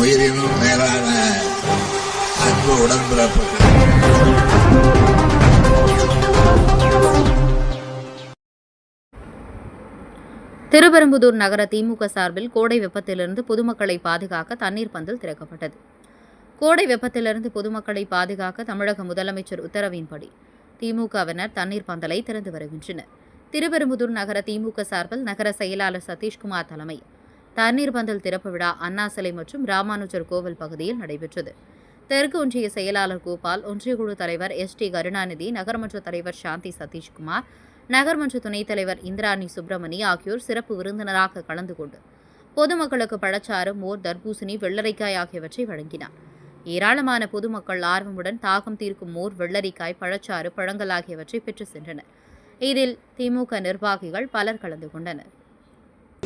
உயிரினும் மேலான அன்பு உடன்பிறப்புகள். திருப்பெரும்புதூர் நகர திமுக சார்பில் கோடை வெப்பத்திலிருந்து பொதுமக்களை பாதுகாக்க தண்ணீர் பந்தல் திறக்கப்பட்டது. கோடை வெப்பத்திலிருந்து பொதுமக்களை பாதுகாக்க தமிழக முதலமைச்சர் உத்தரவின்படி திமுகவினர் தண்ணீர் பந்தலை திறந்து வருகின்றனர். திருப்பெரும்புதூர் நகர திமுக சார்பில் நகர செயலாளர் சதீஷ்குமார் தலைமை தண்ணீர் பந்தல் திறப்பு விழா அண்ணா சிலை மற்றும் ராமானுஜர் கோவில் பகுதியில் நடைபெற்றது. தெற்கு ஒன்றிய செயலாளர் கோபால் ஒன்றிய குழு தலைவர் எஸ் டி கருணாநிதி நகர்மன்ற தலைவர் சாந்தி சதீஷ்குமார் நகர்மன்ற துணைத் தலைவர் இந்திராணி சுப்பிரமணி ஆகியோர் சிறப்பு விருந்தினராக கலந்து கொண்டு பொதுமக்களுக்கு பழச்சாறு மோர் தர்பூசணி வெள்ளரிக்காய் ஆகியவற்றை வழங்கினார். ஏராளமான பொதுமக்கள் ஆர்வமுடன் தாகம் தீர்க்கும் மோர் வெள்ளரிக்காய் பழச்சாறு பழங்கள் ஆகியவற்றை பெற்று சென்றனர். இதில் திமுக நிர்வாகிகள் பலர் கலந்து கொண்டனர்.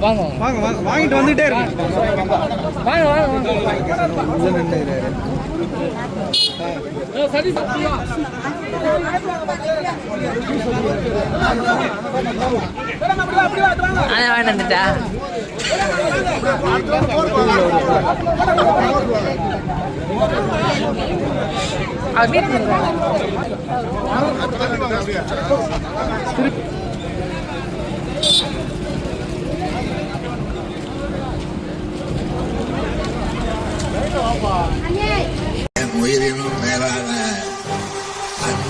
வாங்க வாங்க. வாங்க வாங்கிட்டு வந்துட்டே இருக்கு வாங்க வாங்க வாங்க. சரி வீட்டுக்கு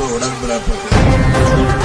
வந்துருவாங்க.